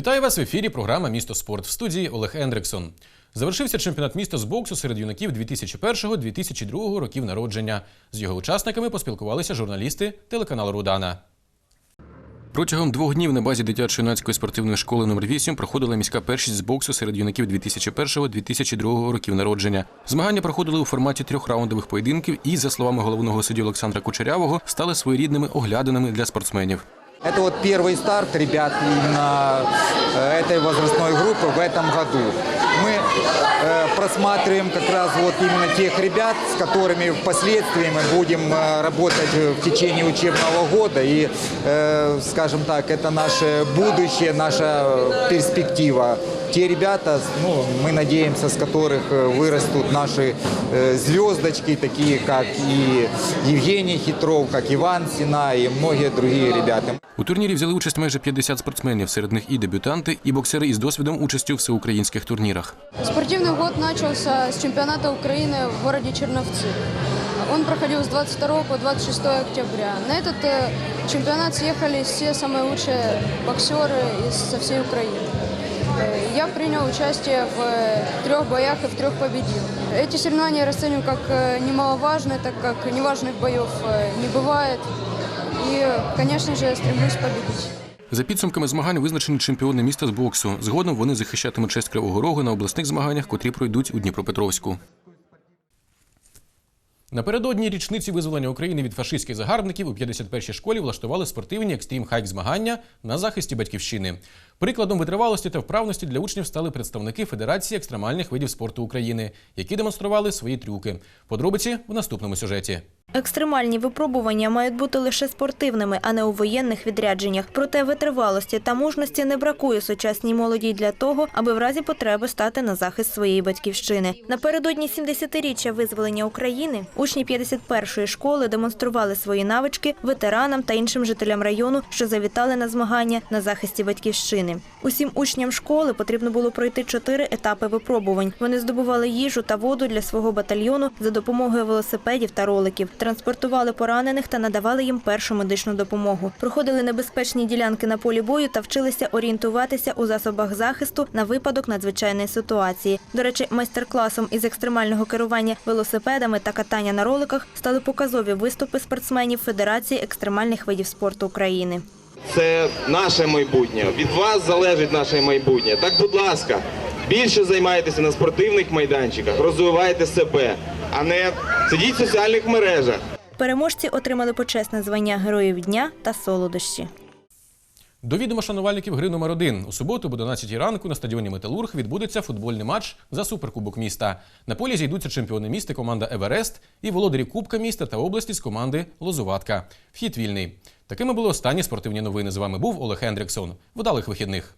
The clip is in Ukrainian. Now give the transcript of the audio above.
Вітаю вас в ефірі. Програма Місто спорт в студії Олег Ендриксон. Завершився чемпіонат міста з боксу серед юнаків 2001-2002 років народження. З його учасниками поспілкувалися журналісти телеканалу Рудана. Протягом двох днів на базі дитячо-юнацької спортивної школи номер 8 проходила міська першість з боксу серед юнаків 2001-2002 років народження. Змагання проходили у форматі трьох раундових поєдинків і, за словами головного судді Олександра Кучерявого, стали своєрідними оглядинами для спортсменів. Это вот первый старт ребят именно э, этой возрастной группы в этом году. Мы э, просматриваем как раз вот именно тех ребят, с которыми впоследствии мы будем э, работать в течение учебного года. И, э, скажем так, это наше будущее, наша перспектива. Те ребята, ну, мы надеемся, с которых э, вырастут наши э, звездочки, такие как и Евгений Хитров, как Иван Сина и многие другие ребята. У турнірі взяли участь майже 50 спортсменів, серед них і дебютанти, і боксери із досвідом участі у всеукраїнських турнірах. Спортивный год начался с чемпионата Украины в городе Черновцы. Он проходил с 22 по 26 октября. На этот э, чемпионат съехали все самые лучшие боксеры из со всей Украины. Э, Я принял участие в э, трех боях и в трех победил. Эти соревнования я расцениваю как э, немаловажные, так как неважных боев э, не бывает. И, конечно же, стремлюсь победить. За підсумками змагань визначені чемпіони міста з боксу. Згодом вони захищатимуть честь Кривого Рогу на обласних змаганнях, котрі пройдуть у Дніпропетровську. Напередодні річниці визволення України від фашистських загарбників у 51-й школі влаштували спортивні екстрім хайк змагання на захисті батьківщини. Прикладом витривалості та вправності для учнів стали представники Федерації екстремальних видів спорту України, які демонстрували свої трюки. Подробиці в наступному сюжеті. Екстремальні випробування мають бути лише спортивними, а не у воєнних відрядженнях. Проте витривалості та мужності не бракує сучасній молоді для того, аби в разі потреби стати на захист своєї батьківщини. Напередодні 70-річчя визволення України учні 51-ї школи демонстрували свої навички ветеранам та іншим жителям району, що завітали на змагання на захисті батьківщини. Усім учням школи потрібно було пройти чотири етапи випробувань. Вони здобували їжу та воду для свого батальйону за допомогою велосипедів та роликів, транспортували поранених та надавали їм першу медичну допомогу. Проходили небезпечні ділянки на полі бою та вчилися орієнтуватися у засобах захисту на випадок надзвичайної ситуації. До речі, майстер-класом із екстремального керування велосипедами та катання на роликах стали показові виступи спортсменів Федерації екстремальних видів спорту України. Це наше майбутнє. Від вас залежить наше майбутнє. Так, будь ласка, більше займайтеся на спортивних майданчиках, розвивайте себе, а не сидіть в соціальних мережах. Переможці отримали почесне звання Героїв дня та солодощі. До відома шанувальників гри номер 1 У суботу об 11 ранку на стадіоні Металург відбудеться футбольний матч за суперкубок міста. На полі зійдуться чемпіони міста команда Еверест і володарі Кубка міста та області з команди Лозуватка. Вхід вільний. Такими були останні спортивні новини. З вами був Олег Хендриксон. Вдалих вихідних.